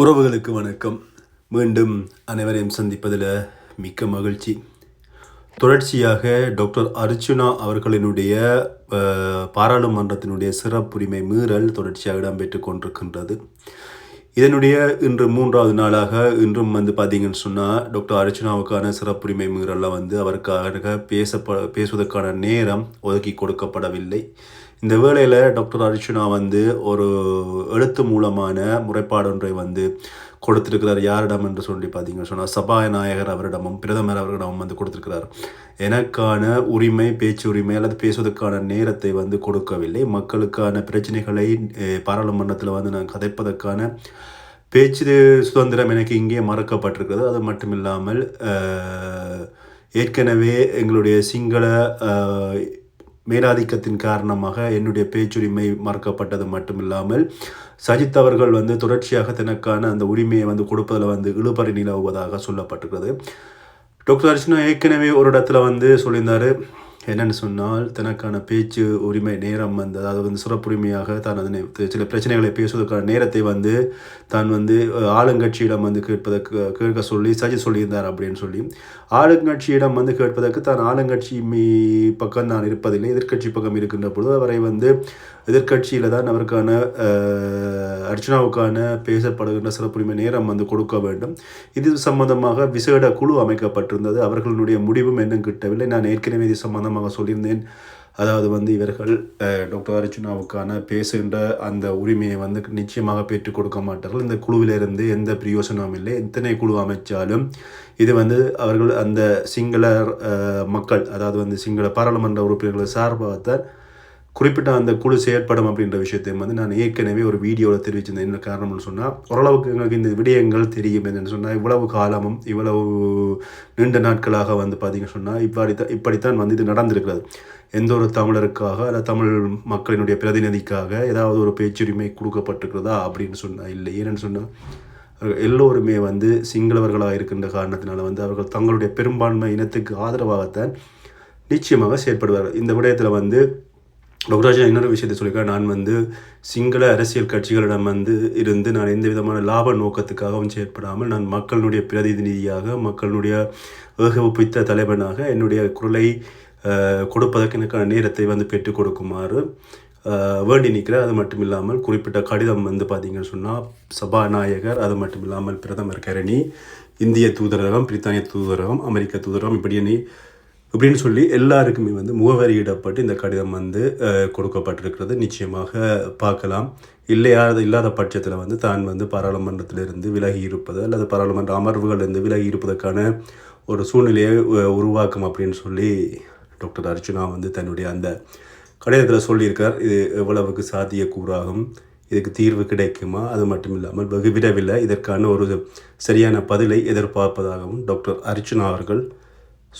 உறவுகளுக்கு வணக்கம். மீண்டும் அனைவரையும் சந்திப்பதில் மிக்க மகிழ்ச்சி. தொடர்ச்சியாக டாக்டர் அர்ச்சுனா அவர்களினுடைய பாராளுமன்றத்தினுடைய சிறப்புரிமை மீறல் தொடர்ச்சியாக இடம்பெற்று கொண்டிருக்கின்றது. இதனுடைய இன்று மூன்றாவது நாளாக இன்றும் வந்து பார்த்தீங்கன்னு சொன்னால் டாக்டர் அர்ச்சுனாவுக்கான சிறப்புரிமை மீறலில் வந்து அவருக்காக பேசப்ப பேசுவதற்கான நேரம் ஒதுக்கி கொடுக்கப்படவில்லை. இந்த வேளையில் டாக்டர் அர்ச்சனா வந்து ஒரு எழுத்து மூலமான முறைப்பாடு ஒன்றை வந்து கொடுத்திருக்கிறார். யாரிடம் என்று சொல்லி பார்த்தீங்கன்னு சொன்னால் சபாநாயகர் அவரிடமும் பிரதமர் அவரிடமும் வந்து கொடுத்திருக்கிறார். எனக்கான உரிமை பேச்சு உரிமை அல்லது பேசுவதற்கான நேரத்தை வந்து கொடுக்கவில்லை. மக்களுக்கான பிரச்சனைகளை பாராளுமன்றத்தில் வந்து நான் கதைப்பதற்கான பேச்சு சுதந்திரம் எனக்கு இங்கே மறக்கப்பட்டிருக்கிறது. அது மட்டும் இல்லாமல் ஏற்கனவே எங்களுடைய சிங்கள மேலாதிக்கத்தின் காரணமாக என்னுடைய பேச்சுரிமை மறக்கப்பட்டது மட்டும் இல்லாமல் சஜித் அவர்கள் வந்து தொடர்ச்சியாக தனக்கான அந்த உரிமையை வந்து கொடுப்பதில் வந்து இழுபறி நிலவுவதாக சொல்லப்பட்டிருக்கிறது. டாக்டர் அர்ச்சனா ஏற்கனவே ஒரு இடத்துல வந்து சொல்லியிருந்தாரு என்னென்னு சொன்னால் தனக்கான பேச்சு உரிமை நேரம் வந்து அதாவது வந்து சிறப்புரிமையாக தான் அதனை சில பிரச்சனைகளை பேசுவதற்கான நேரத்தை வந்து தான் வந்து ஆளுங்கட்சியிடம் வந்து கேட்பதற்கு கேட்க சொல்லி சஜி சொல்லியிருந்தார் அப்படின்னு சொல்லி. ஆளுங்கட்சியிடம் வந்து கேட்பதற்கு தான் ஆளுங்கட்சி பக்கம் நான் இருப்பதில்லை எதிர்க்கட்சி பக்கம் இருக்கின்ற பொழுது அவரை வந்து எதிர்க்கட்சியில் தான் அவருக்கான அர்ச்சனாவுக்கான பேசப்படுகின்ற சிறப்புரிமை நேரம் வந்து கொடுக்க வேண்டும். இது சம்பந்தமாக விசேட குழு அமைக்கப்பட்டிருந்தது. அவர்களுடைய முடிவும் இன்னும் கிட்டவில்லை. நான் ஏற்கனவே இது சம்பந்தமாக சொல்லியிருந்தேன். அதாவது வந்து இவர்கள் டாக்டர் அர்ச்சனாவுக்கான பேசுகின்ற அந்த உரிமையை வந்து நிச்சயமாக பெற்றுக் கொடுக்க மாட்டார்கள். இந்த குழுவிலிருந்து எந்த பிரயோசனமும் இல்லை. எத்தனை குழு அமைச்சாலும் இது வந்து அவர்கள் அந்த சிங்கள மக்கள் அதாவது வந்து சிங்கள பாராளுமன்ற உறுப்பினர்களை சார்பாகத்தான் குறிப்பிட்ட அந்த குழு செயற்படும் அப்படின்ற விஷயத்தையும் வந்து நான் ஏற்கனவே ஒரு வீடியோவில் தெரிவிச்சிருந்தேன். என்ன காரணம்னு சொன்னால் ஓரளவுக்கு எங்களுக்கு இந்த விடயங்கள் தெரியும் என்னென்னு சொன்னால் இவ்வளவு காலமும் இவ்வளவு நீண்ட நாட்களாக வந்து பார்த்தீங்கன்னு சொன்னால் இப்படி தான் இப்படித்தான் வந்து இது நடந்திருக்கிறது. எந்த ஒரு தமிழருக்காக அல்ல தமிழ் மக்களினுடைய பிரதிநிதிக்காக ஏதாவது ஒரு பேச்சுரிமை கொடுக்கப்பட்டிருக்கிறதா அப்படின்னு சொன்னால் இல்லை. ஏன்னு சொன்னால் எல்லோருமே வந்து சிங்களவர்களாக இருக்கின்ற காரணத்தினால வந்து அவர்கள் தங்களுடைய பெரும்பான்மை இனத்துக்கு ஆதரவாகத்தான் நிச்சயமாக செயற்படுவார்கள். இந்த விடயத்தில் வந்து டாக்டர் ராஜா இன்னொரு விஷயத்தை சொல்லியிருக்காரு நான் வந்து சிங்கள அரசியல் கட்சிகளிடம் வந்து இருந்து நான் எந்த விதமான லாப நோக்கத்துக்காகவும் செயற்படாமல் நான் மக்களுடைய பிரதிநிதியாக மக்களுடைய ஏகோபித்த தலைவனாக என்னுடைய குரலை கொடுப்பதற்கு எனக்கான நேரத்தை வந்து பெற்றுக் கொடுக்குமாறு வேண்டி நிற்கிறேன் அது மட்டும் இல்லாமல் குறிப்பிட்ட கடிதம் வந்து பார்த்தீங்கன்னு சொன்னால் சபாநாயகர் அது மட்டும் இல்லாமல் பிரதமர் கரணி இந்திய தூதரகம் பிரித்தானிய தூதரகம் அமெரிக்க தூதரகம் இப்படி நீ இப்படின்னு சொல்லி எல்லாருக்குமே வந்து முகவரியிடப்பட்டு இந்த கடிதம் வந்து கொடுக்கப்பட்டிருக்கிறது. நிச்சயமாக பார்க்கலாம். இல்லையா இல்லாத பட்சத்தில் வந்து தான் வந்து பாராளுமன்றத்திலிருந்து விலகி இருப்பது அல்லது பாராளுமன்ற அமர்வுகளிலிருந்து விலகி இருப்பதற்கான ஒரு சூழ்நிலையை உ- உருவாக்கும் அப்படின்னு சொல்லி டாக்டர் அர்ச்சுனா வந்து தன்னுடைய அந்த கடிதத்தில் சொல்லியிருக்கார். இது எவ்வளவுக்கு சாத்தியக்கூறாகும் இதுக்கு தீர்வு கிடைக்குமா அது மட்டும் இல்லாமல் வெகு விரைவில் இதற்கான ஒரு சரியான பதிலை எதிர்பார்ப்பதாகவும் டாக்டர் அர்ச்சுனா அவர்கள்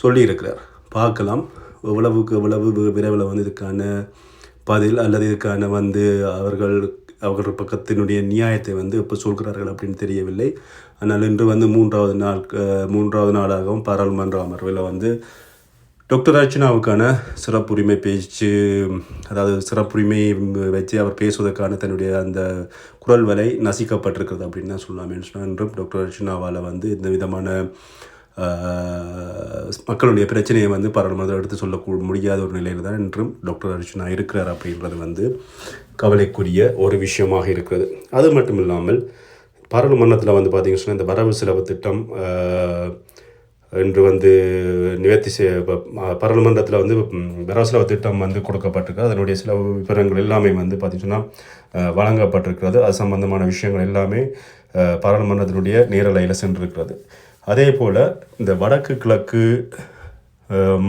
சொல்லியிருக்கிறார். பார்க்கலாம். எவ்வளவுக்கு எவ்வளவு விரைவில் வந்து இதுக்கான பதில் அல்லது இதுக்கான வந்து அவர்கள் அவர்கள் பக்கத்தினுடைய நியாயத்தை வந்து எப்போ சொல்கிறார்கள் அப்படின்னு தெரியவில்லை. ஆனால் இன்று வந்து மூன்றாவது நாள் மூன்றாவது நாளாகவும் பாராளுமன்ற அமர்வில் வந்து டாக்டர் அர்ச்சனாவுக்கான சிறப்புரிமை பேச்சு அதாவது சிறப்புரிமை வச்சு அவர் பேசுவதற்கான தன்னுடைய அந்த குரல் வலை நசிக்கப்பட்டிருக்கிறது அப்படின்னு தான் சொல்லலாம் சொன்னால் இன்றும் டாக்டர் அர்ச்சனாவால் வந்து இந்த விதமான மக்களுடைய பிரச்சனையை வந்து பாராளுமன்றம் எடுத்து சொல்ல முடியாத ஒரு நிலையில் தான் இன்றும் டாக்டர் அர்ஜுனா இருக்கிறார் அப்படின்றது வந்து கவலைக்குரிய ஒரு விஷயமாக இருக்கிறது. அது மட்டும் இல்லாமல் பாராளுமன்றத்தில் வந்து பார்த்தீங்கன்னு சொன்னால் இந்த வரவு செலவு திட்டம் இன்று வந்து நிவர்த்தி செய்ய ப- பாராளுமன்றத்தில் வந்து வரவு செலவு திட்டம் வந்து கொடுக்கப்பட்டிருக்கு. அதனுடைய சில விவரங்கள் எல்லாமே வந்து பார்த்தீங்கன்னா வழங்கப்பட்டிருக்கிறது. அது சம்பந்தமான விஷயங்கள் எல்லாமே பாராளுமன்றத்தினுடைய நேரலையில் சென்றிருக்கிறது. அதே போல் இந்த வடக்கு கிழக்கு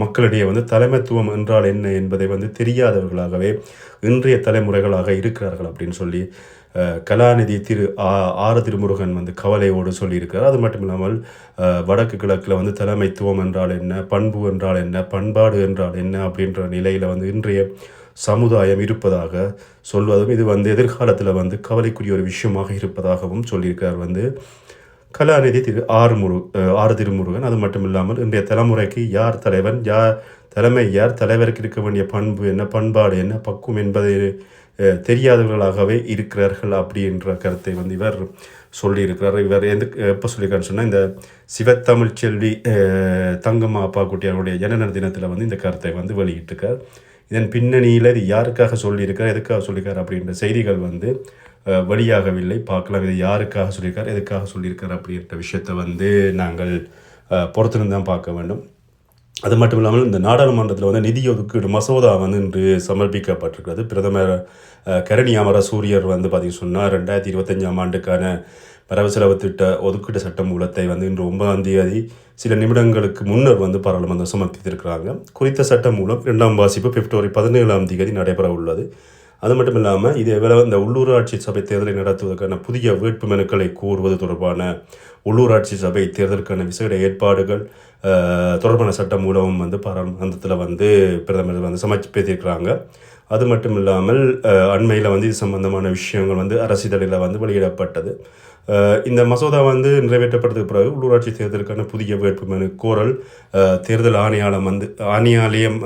மக்களிடையே வந்து தலைமைத்துவம் என்றால் என்ன என்பதை வந்து தெரியாதவர்களாகவே இன்றைய தலைமுறைகளாக இருக்கிறார்கள் அப்படின்னு சொல்லி கலாநிதி திரு ஆ ஆர திருமுருகன் வந்து கவலையோடு சொல்லியிருக்கிறார். அது மட்டும் இல்லாமல் வடக்கு கிழக்கில் வந்து தலைமைத்துவம் என்றால் என்ன பண்பு என்றால் என்ன பண்பாடு என்றால் என்ன அப்படின்ற நிலையில் வந்து இன்றைய சமுதாயம் இருப்பதாக சொல்வதும் இது வந்து எதிர்காலத்தில் வந்து கவலைக்குரிய ஒரு விஷயமாக இருப்பதாகவும் சொல்லியிருக்கார் வந்து. கலாநிதி திரு ஆறு முரு ஆறு திருமுருகன். அது மட்டும் இல்லாமல் இன்றைய தலைமுறைக்கு யார் தலைவன் யார் தலைமை யார் தலைவருக்கு இருக்க வேண்டிய பண்பு என்ன பண்பாடு என்ன பக்குவம் என்பதை தெரியாதவர்களாகவே இருக்கிறார்கள் அப்படின்ற கருத்தை வந்து இவர் சொல்லியிருக்கிறார். இவர் எந்த எப்போ சொல்லியிருக்காருன்னு சொன்னால் இந்த சிவத்தமிழ் செல்வி தங்கம்மா அப்பா குட்டியாருடைய ஜனன தினத்தில் வந்து இந்த கருத்தை வந்து வெளியிட்டிருக்கார். இதன் பின்னணியில் இது யாருக்காக சொல்லியிருக்கார் எதுக்காக சொல்லியிருக்கார் அப்படின்ற செய்திகள் வந்து வெளியாகவில்லை பார்க்கலாம். இதை யாருக்காக சொல்லியிருக்கார் எதுக்காக சொல்லியிருக்கார் அப்படின்ற விஷயத்தை வந்து நாங்கள் அஹ், பொறுத்திருந்து தான் பார்க்க வேண்டும். அது மட்டும் இல்லாமல் இந்த நாடாளுமன்றத்தில் வந்து நிதி ஒதுக்கீடு மசோதா வந்து இன்று சமர்ப்பிக்கப்பட்டிருக்கிறது. பிரதமர் கரணி அமர சூரியர் வந்து பார்த்தீங்கன்னு சொன்னால் ரெண்டாயிரத்தி இருபத்தஞ்சாம் ஆண்டுக்கான வரவு செலவு திட்ட ஒதுக்கீட்டு சட்ட மூலத்தை வந்து இன்று ஒன்பதாம் தேதி சில நிமிடங்களுக்கு முன்னர் வந்து பாராளுமன்றம் சமர்ப்பித்திருக்கிறாங்க. குறித்த சட்ட மூலம் இரண்டாம் வாசிப்பு பிப்ரவரி பதினேழாம் தேதி நடைபெற உள்ளது அது மட்டும் இல்லாமல் இதே வேளை இந்த உள்ளூராட்சி சபை தேர்தலை நடத்துவதற்கான புதிய வேட்பு மனுக்களை கூறுவது தொடர்பான உள்ளூராட்சி சபை தேர்தலுக்கான விசேட ஏற்பாடுகள் தொடர்பான சட்டம் மூலமும் வந்து பாராளுமன்றத்தில் வந்து பிரதமர் வந்து சமர்ப்பித்திருக்கிறாங்க அது மட்டும் இல்லாமல் அண்மையில் வந்து இது சம்பந்தமான விஷயங்கள் வந்து அரசிதழில் வந்து வெளியிடப்பட்டது. இந்த மசோதா வந்து நிறைவேற்றப்பட்டதுக்கு பிறகு உள்ளூராட்சி தேர்தலுக்கான புதிய வேட்புமனு கோரல் தேர்தல் ஆணையாளம் வந்து ஆணையாலயம்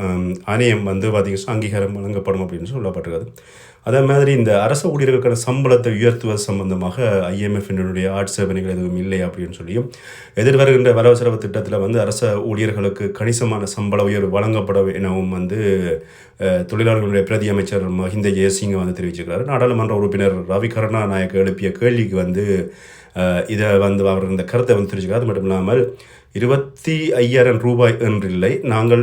ஆணையம் வந்து பார்த்திங்கன்னா அங்கீகாரம் வழங்கப்படும் அப்படின்னு சொல்லப்பட்டிருக்காது. அதே மாதிரி இந்த அரசு ஊழியர்களுக்கான சம்பளத்தை உயர்த்துவது சம்பந்தமாக ஐஎம்எஃபினுடைய ஆட்சேபனைகள் எதுவும் இல்லை அப்படின்னு சொல்லியும் எதிர்வருகின்ற வரவு செலவு திட்டத்தில் வந்து அரச ஊழியர்களுக்கு கணிசமான சம்பள உயர்வு வழங்கப்பட எனவும் வந்து தொழிலாளர்களுடைய பிரதி அமைச்சர் மஹிந்த ஜெயசிங்க வந்து தெரிவிச்சிருக்கிறார். நாடாளுமன்ற உறுப்பினர் ரவி கருணாநாயக்க எழுப்பிய கேள்விக்கு வந்து இதை வந்து அவர் இந்த கருத்தை வந்து தெரிவிச்சிருக்கார் அது மட்டும் இல்லாமல் இருபத்தி ஐயாயிரம் ரூபாய் என்றில்லை. நாங்கள்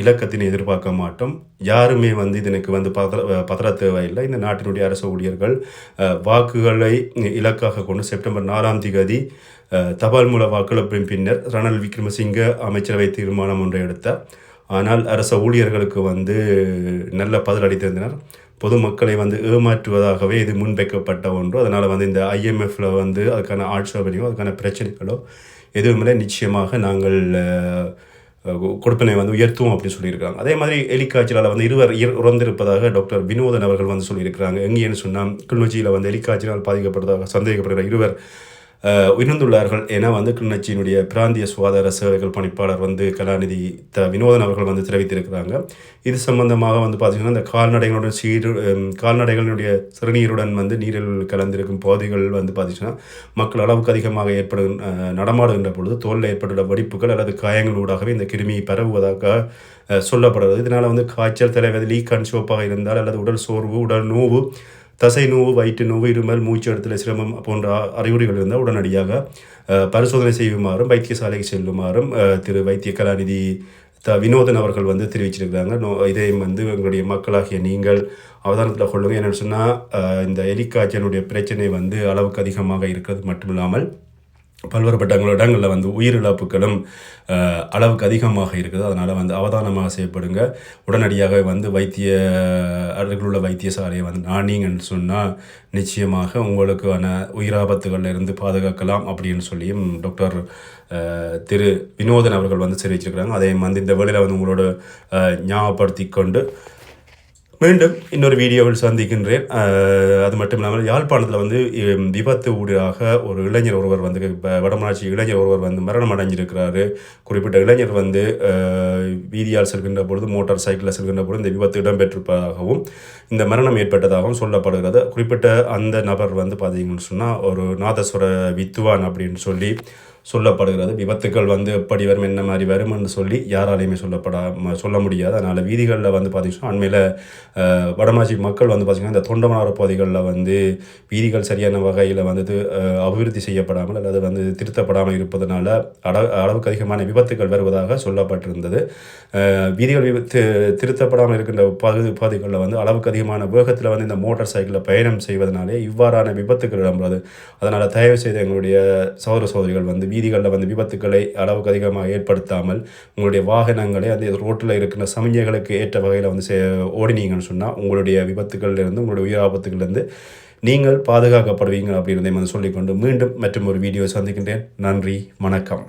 இலக்கத்தினை எதிர்பார்க்க மாட்டோம். யாருமே வந்து இதனுக்கு வந்து பதற பதற தேவையில்லை இந்த நாட்டினுடைய அரசு ஊழியர்கள் வாக்குகளை இலக்காக கொண்டு செப்டம்பர் நாலாம் தேதி தபால் மூல வாக்களிப்பின் பின்னர் ரணல் விக்ரமசிங்க அமைச்சரவை தீர்மானம் ஒன்றை எடுத்தார். ஆனால் அரச ஊழியர்களுக்கு வந்து நல்ல பதில் அளித்திருந்தனர். பொதுமக்களை வந்து ஏமாற்றுவதாகவே இது முன்வைக்கப்பட்ட ஒன்று. அதனால் வந்து இந்த ஐஎம்எஃப்ல வந்து அதுக்கான ஆட்சேபனையோ அதுக்கான பிரச்சனைகளோ எதுவுமே நிச்சயமாக நாங்கள் கொடுப்பினை வந்து உயர்த்துவோம் அப்படின்னு சொல்லியிருக்காங்க அதே மாதிரி எலிக்காய்ச்சலால் வந்து இருவர் இற- இறந்திருப்பதாக டாக்டர் வினோதன் அவர்கள் வந்து சொல்லியிருக்கிறாங்க. எங்கேன்னு சொன்னால் கிளிநொச்சியில் வந்து எலிக்காய்ச்சலால் பாதிக்கப்படுவதாக சந்தேகப்படுகிற இருவர் அஹ், என வந்து கிளிநொச்சியினுடைய பிராந்திய சுகாதார சேவைகள் பணிப்பாளர் வந்து கலாநிதி த வினோதன் அவர்கள் வந்து தெரிவித்திருக்கிறாங்க. இது சம்பந்தமாக வந்து பார்த்திங்கன்னா இந்த கால்நடைகளுடன் சீரு கால்நடைகளினுடைய சிறுநீருடன் வந்து நீரில் கலந்திருக்கும் பகுதிகள் வந்து பார்த்திங்கன்னா மக்கள் அளவுக்கு அதிகமாக ஏற்படும் நடமாடுகின்ற பொழுது தோலில் ஏற்பட்டுள்ள வெடிப்புகள் அல்லது காயங்களூடாகவே இந்த கிருமி பரவுவதாக சொல்லப்படுறது சொல்லப்படுகிறது. இதனால் வந்து காய்ச்சல் தலைவலி கண் சிவப்பாக இருந்தால் அல்லது உடல் சோர்வு உடல் நோவு தசை நோவு வயிற்று நோவு இருமல் மூச்சு இடத்துல சிரமம் போன்ற அறிகுறிகள் இருந்தால் உடனடியாக பரிசோதனை செய்யுமாறும் வைத்தியசாலைக்கு செல்லுமாறும் திரு வைத்திய கலாநிதி த வினோதன் அவர்கள் வந்து தெரிவிச்சிருக்கிறாங்க. நோ இதையும் வந்து எங்களுடைய மக்களாகிய நீங்கள் அவதானத்தில் கொள்ளுங்கள் என்னென்னு சொன்னால் இந்த எலிக்காய்ச்சலுடைய பிரச்சனை வந்து அளவுக்கு அதிகமாக இருக்கிறது மட்டும் இல்லாமல் பல்வேறுபட்ட இடங்களில் வந்து உயிரிழப்புகளும் அளவுக்கு அதிகமாக இருக்குது. அதனால் வந்து அவதானமாக செய்யப்படுங்க. உடனடியாக வந்து வைத்திய அருகிலுள்ள வைத்தியசாலையை வந்து நானிங்கன்னு சொன்னால் நிச்சயமாக உங்களுக்கான உயிராபத்துகளில் இருந்து பாதுகாக்கலாம் அப்படின்னு சொல்லியும் டாக்டர் திரு வினோதன் அவர்கள் வந்து தெரிவிச்சிருக்கிறாங்க. அதை வந்து இந்த வேலையில் வந்து உங்களோட ஞாபகப்படுத்தி கொண்டு மீண்டும் இன்னொரு வீடியோவில் சந்திக்கின்றேன். அது மட்டும் இல்லாமல் யாழ்ப்பாணத்தில் வந்து விபத்து ஊடாக ஒரு இளைஞர் ஒருவர் வந்து வடமராட்சி இளைஞர் ஒருவர் வந்து மரணம் அடைஞ்சிருக்கிறாரு. குறிப்பிட்ட இளைஞர் வந்து வீதியால் செல்கின்ற பொழுது மோட்டார் சைக்கிளில் செல்கின்ற பொழுது இந்த விபத்து இடம்பெற்றிருப்பதாகவும் இந்த மரணம் ஏற்பட்டதாகவும் சொல்லப்படுகிறது. குறிப்பிட்ட அந்த நபர் வந்து பார்த்தீங்கன்னு சொன்னால் ஒரு நாதஸ்வர வித்துவான் அப்படின்னு சொல்லி சொல்லப்படுகிறது. விபத்துக்கள் வந்து எப்படி வரும் என்ன மாதிரி வரும்னு சொல்லி யாராலையுமே சொல்லப்படா சொல்ல முடியாது. அதனால் வீதிகளில் வந்து பார்த்தீங்கன்னா அண்மையில் வடமாஜி மக்கள் வந்து பார்த்திங்கன்னா இந்த தொண்டமனார பகுதிகளில் வந்து வீதிகள் சரியான வகையில் வந்து அபிவிருத்தி செய்யப்படாமல் அல்லது வந்து திருத்தப்படாமல் இருப்பதனால அட அளவுக்கு அதிகமான விபத்துகள் வருவதாக சொல்லப்பட்டிருந்தது. வீதிகள் விபத்து திருத்தப்படாமல் இருக்கின்ற பகுதி பகுதிகளில் வந்து அளவுக்கு அதிகமான வேகத்தில் வந்து இந்த மோட்டார் சைக்கிளில் பயணம் செய்வதனாலே இவ்வாறான விபத்துக்கள் இடம்பெறது. அதனால் தயவு செய்து எங்களுடைய சகோதர சகோதரிகள் வந்து வீதிகளில் வந்து விபத்துக்களை அளவுக்கு அதிகமாக ஏற்படுத்தாமல் உங்களுடைய வாகனங்களை அந்த ரோட்டில் இருக்கிற சமிஞ்சைகளுக்கு ஏற்ற வகையில் வந்து சே ஓடினீங்கன்னு சொன்னால் உங்களுடைய விபத்துக்கள்லேருந்து உங்களுடைய உயிர் ஆபத்துகள்லேருந்து நீங்கள் பாதுகாக்கப்படுவீங்க அப்படின்றதை வந்து சொல்லிக்கொண்டு மீண்டும் மற்றும் ஒரு வீடியோ சந்திக்கின்றேன். நன்றி வணக்கம்.